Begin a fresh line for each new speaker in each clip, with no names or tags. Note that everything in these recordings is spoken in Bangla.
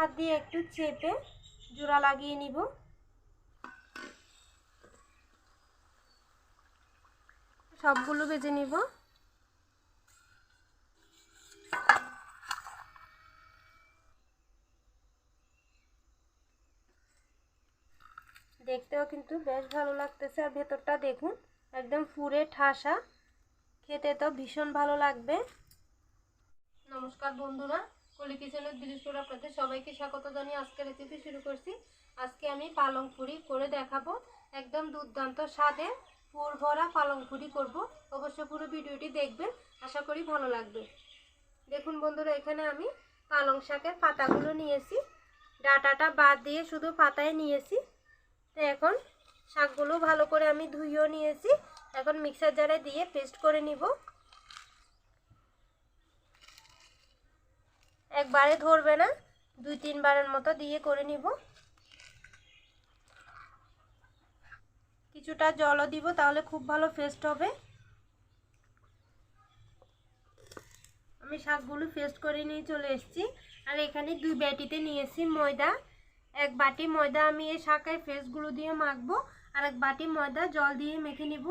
হাত দিয়ে একটু চেপে জোড়া লাগিয়ে নিব। সবগুলো বেজে নিব। দেখতেও কিন্তু বেশ ভালো লাগতেছে। আর ভেতরটা দেখুন, একদম ফুরে ঠাসা। খেতে তো ভীষণ ভালো লাগবে। নমস্কার বন্ধুরা। কলি কিচেনের দৃশ্যর আপনাদের সবাইকে স্বাগত জানিয়ে আজকে রেসিপি শুরু করছি। আজকে আমি পালং পুরি করে দেখাবো। একদম দুর্দান্ত স্বাদে পুর ভরা পালং পুরি করব। অবশ্য পুরো ভিডিওটি দেখবেন, আশা করি ভালো লাগবে। দেখুন বন্ধুরা, এখানে আমি পালং শাকের পাতাগুলো নিয়েছি। ডাটাটা বাদ দিয়ে শুধু পাতায় নিয়েছি। তো এখন শাকগুলো ভালো করে আমি ধুইও নিয়েছি। এখন মিক্সার জারে দিয়ে পেস্ট করে নিব। একবারে ধরবে না, দুই তিনবারের মতো দিয়ে করে নিব। কিছুটা জলও দিব, তাহলে খুব ভালো পেস্ট হবে। আমি শাকগুলো পেস্ট করে নিয়ে চলে এসেছি। আর এখানে দুই ব্যাটিতে নিয়েছি ময়দা। এক বাটি ময়দা আমি এই শাকের ফেসগুলো দিয়ে মাখবো, আর এক বাটি ময়দা জল দিয়ে মেখে নিব।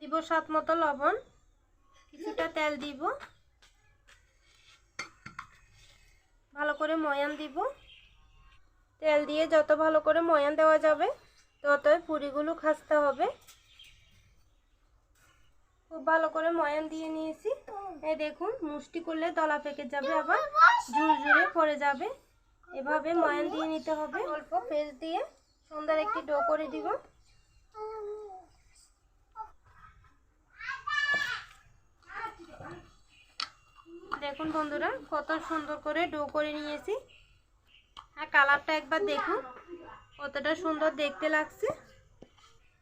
দিব সাত মতো লবণ, কিছুটা তেল দিব। ভালো করে ময়ান দিব। তেল দিয়ে যত ভালো করে ময়ান দেওয়া যাবে, ততই পুরিগুলো খাসতে হবে। খুব ভালো করে ময়ান দিয়ে নিয়েছি। এই দেখুন, মুষ্টি করলে দলা পেকে যাবে আবার ঝুর ঝুরে পড়ে যাবে। এভাবে ময়ান দিয়ে নিতে হবে। অল্প পেস্ট দিয়ে সুন্দর একটি ডো করে দিব। দেখুন বন্ধুরা, কত সুন্দর করে ডো করে নিয়েছি। আর কালারটা একবার দেখুন, কতটা সুন্দর দেখতে লাগছে।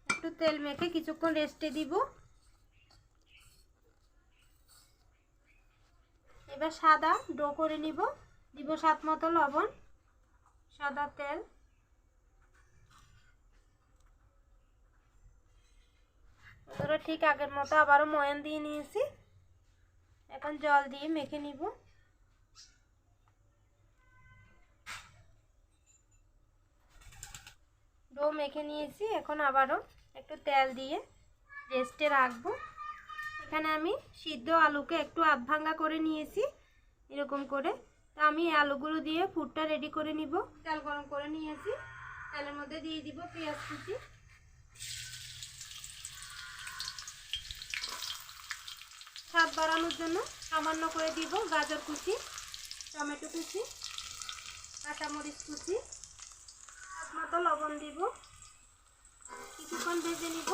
একটু তেল মেখে কিছুক্ষণ রেস্টে দিব। এবার সাদা ডো করে নিব। দিব সাত মতো লবণ, সাদা তেল। ধরো ঠিক আগের মতো আবারও ময়ান দিয়ে নিয়েছি। এখন জল দিয়ে মেখে নিব। ডো মেখে নিয়েছি, এখন আবারও একটু তেল দিয়ে রেস্টে রাখব। এখানে আমি সিদ্ধ আলুকে একটু আধভাঙ্গা করে নিয়েছি, এরকম করে। তো আমি আলুগুলো দিয়ে ফুডটা রেডি করে নিব। তেল গরম করে নিয়েছি। তেলের মধ্যে দিয়ে দিব পেঁয়াজ কুচি। স্বাদ বাড়ানোর জন্য সামান্য করে দিব গাজর কুচি, টমেটো কুচি, কাঁচামরিচ কুচি, স্বাদ মতো লবণ দিব। কিছুক্ষণ ভেজে নিব।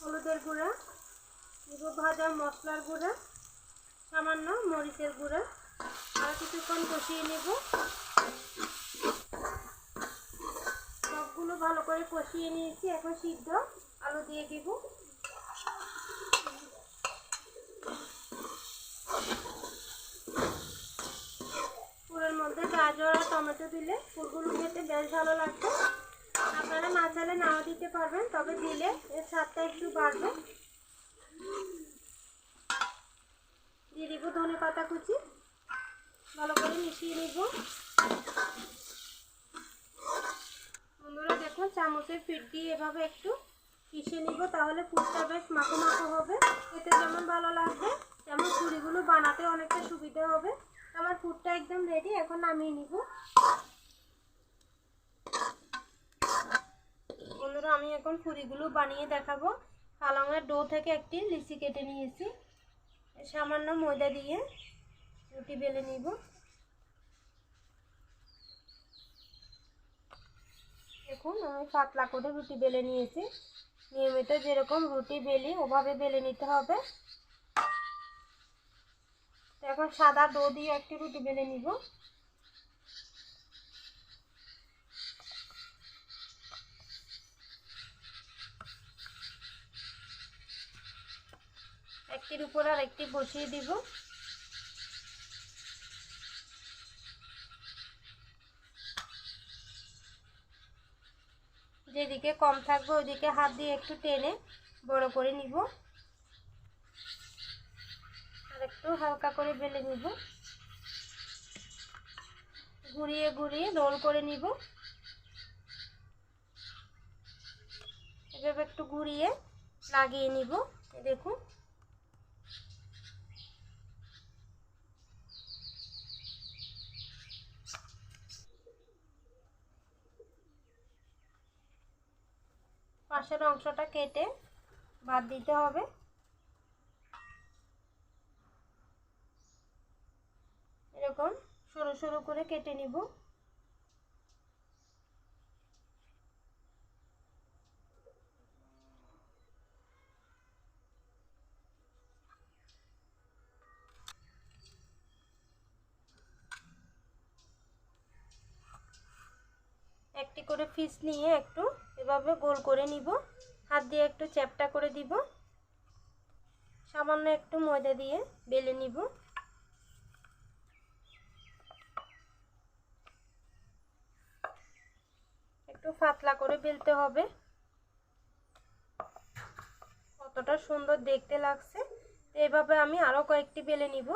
হলুদের গুঁড়া, দিব ভাজা মশলার গুঁড়া, সামান্য মরিচের গুঁড়া। আর কিছুক্ষণ কষিয়ে নেব সবগুলো ভালো করে কষিয়ে নিয়েছি, এখন সিদ্ধ। আলু দিয়ে দিব। ফুলের মধ্যে গাজর আর টমেটো দিলে ফুলগুলো খেতে বেশ ভালো লাগবে। আপনারা চাইলে নাও দিতে পারবেন, তবে দিলে এর স্বাদটা একটু বাড়বে। দিয়ে দিব ধনে পাতা কুচি। ভালো করে মিশিয়ে নিব। দেখুন চামচের ফিট দিয়ে এভাবে একটু পিষে নিব, তাহলে পুরটা বেশ মাখো মাখো হবে। খেতে যেমন ভালো লাগবে, তেমন পুরিগুলো বানাতে অনেকটা সুবিধা হবে। আমার ফুডটা একদম রেডি এখন নামিয়ে নিব। বন্ধুরা, আমি এখন পুরিগুলো বানিয়ে দেখাবো। পালংয়ের ডো থেকে একটি লিচি কেটে নিয়েছি। সামান্য ময়দা দিয়ে রুটি বেলে নিব। দেখুন, আমি পাতলা করে রুটি বেলে নিয়েছি। নিয়মিত যেরকম রুটি বেলি, ওভাবে বেলে নিতে হবে। তো এখন সাদা ডো দিয়ে একটি রুটি বেলে নিব। একটির উপর আর একটি বসিয়ে দিব। যেদিকে কম থাকবে, ওইদিকে হাত দিয়ে একটু টেনে বড় করে নিব। আর একটু হালকা করে বেলে নিব। ঘুরিয়ে ঘুরিয়ে রোল করে নিব। এভাবে একটু ঘুরিয়ে লাগিয়ে নিব। দেখুন পাশের অংশটা কেটে বাদ দিতে হবে। এরকম সরু সরু করে কেটে নিব। একটি করে ফিস নিয়ে একটু এভাবে গোল করে নিব। হাত দিয়ে একটু চ্যাপটা করে দিব। সামান্য একটু ময়দা দিয়ে বেলে নিব। একটু পাতলা করে বেলতে হবে। কতটা সুন্দর দেখতে লাগছে। এইভাবে আমি আরও কয়েকটি বেলে নিব।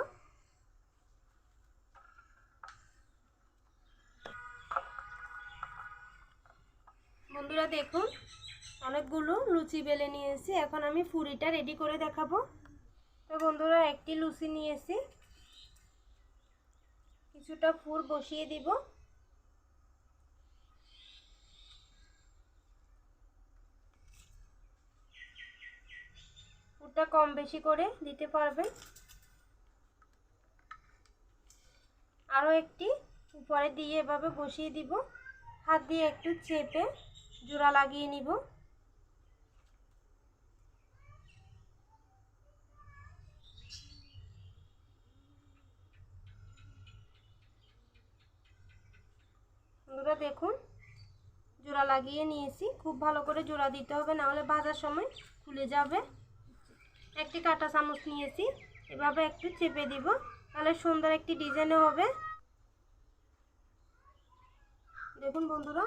বন্ধুরা দেখুন, অনেকগুলো লুচি বেলে নিয়েছি। এখন আমি ফুরিটা রেডি করে দেখাবো। তো বন্ধুরা, একটি লুচি নিয়েছি। কিছুটা ফুর বসিয়ে দিব। ফুরটা কম বেশি করে দিতে পারবেন। আরও একটি উপরে দিয়ে এভাবে বসিয়ে দিব। হাত দিয়ে একটু চেপে জোড়া লাগিয়ে নিব। বন্ধুরা দেখুন, জোড়া লাগিয়ে নিয়েছি। খুব ভালো করে জোড়া দিতে হবে নাহলে ভাজার সময় খুলে যাবে। একটি কাঁটা চামচ নিয়েছি, এভাবে একটু চেপে দিব, তাহলে সুন্দর একটি ডিজাইনও হবে। দেখুন বন্ধুরা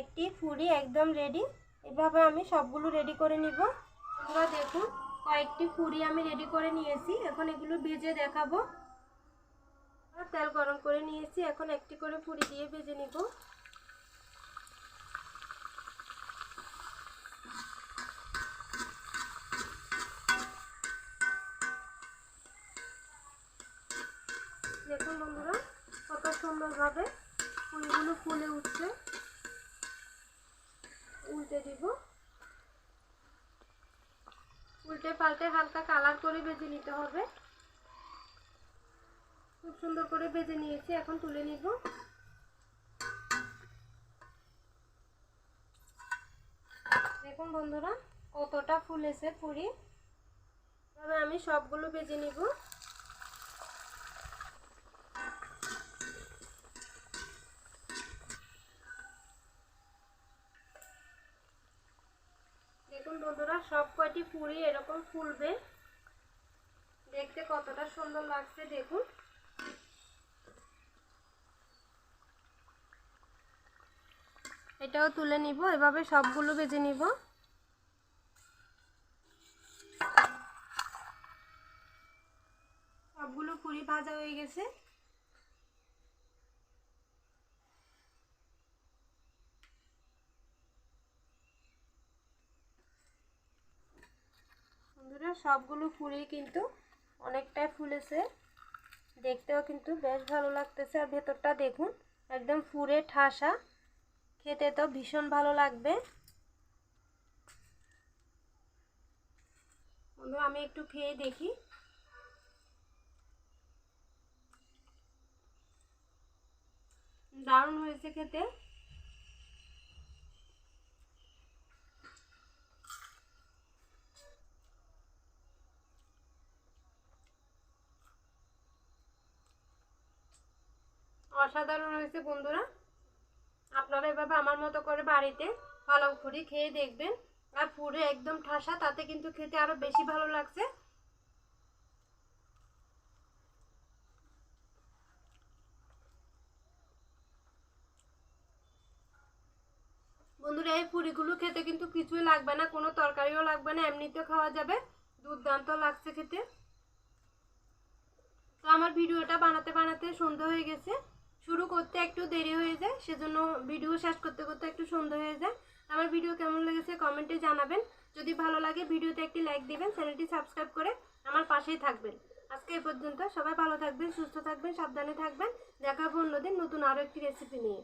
একটি ফুরি একদম রেডি এভাবে আমি সবগুলো রেডি করে নিব। বন্ধুরা দেখুন কয়েকটি ফুরি আমি রেডি করে নিয়েছি। এখন এগুলো ভেজে দেখাবো। তেল গরম করে নিয়েছি। এখন একটি করে ফুরি দিয়ে ভেজে নিব। দেখুন বন্ধুরা, কত সুন্দরভাবে ফুলগুলো ফুলে উঠছে। উল্টে দিব। উল্টে পাল্টে হালকা কালার করে ভেজে নিতে হবে। খুব সুন্দর করে ভেজে নিয়েছি, এখন তুলে নিব। দেখুন বন্ধুরা, কতটা ফুলেছে পুরি। তবে আমি সবগুলো ভেজে নিব দেখুন বন্ধুরা পুরি এরকম ফুলবে। দেখতে কতটা সুন্দর লাগছে, দেখুন। এটাও তুলে নিব, এভাবে সবগুলো ভেজে নিব। সবগুলো পুরি ভাজা হয়ে গেছে। বন্ধুরা, সবগুলো ফুলই কিন্তু অনেকটাই ফুলেছে। দেখতেও কিন্তু বেশ ভালো লাগতেছে। আর ভেতরটা দেখুন, একদম ফুরে ঠাসা। খেতে তো ভীষণ ভালো লাগবে। বন্ধু আমি একটু খেয়ে দেখি। দারুণ হয়েছে খেতে। অসাধারণ হয়েছে বন্ধুরা। আপনারা এভাবে আমার মতো করে বাড়িতে পালং ফুরি খেয়ে দেখবেন। আর পুরে একদম ঠাসা, তাতে কিন্তু খেতে আরও বেশি ভালো লাগছে। বন্ধুরা, এই পুরিগুলো খেতে কিন্তু কিছুই লাগবে না, কোনো তরকারিও লাগবে না, এমনিতেও খাওয়া যাবে। দুর্দান্ত লাগছে খেতে। তো আমার ভিডিওটা বানাতে বানাতে সন্ধ্যা হয়ে গেছে। শুরু করতে একটু দেরি হয়ে যায়, সেজন্য ভিডিও শেষ করতে করতে একটু সন্ধ্যা হয়ে যায়। আমার ভিডিও কেমন লেগেছে কমেন্টে জানাবেন। যদি ভালো লাগে ভিডিওতে একটি লাইক দিবেন, চ্যানেলটি সাবস্ক্রাইব করে আমার পাশেই থাকবেন। আজকে এ পর্যন্ত সবাই ভালো থাকবেন, সুস্থ থাকবেন, সাবধানে থাকবেন। দেখা হবে অন্যদিন নতুন আরও একটি রেসিপি নিয়ে।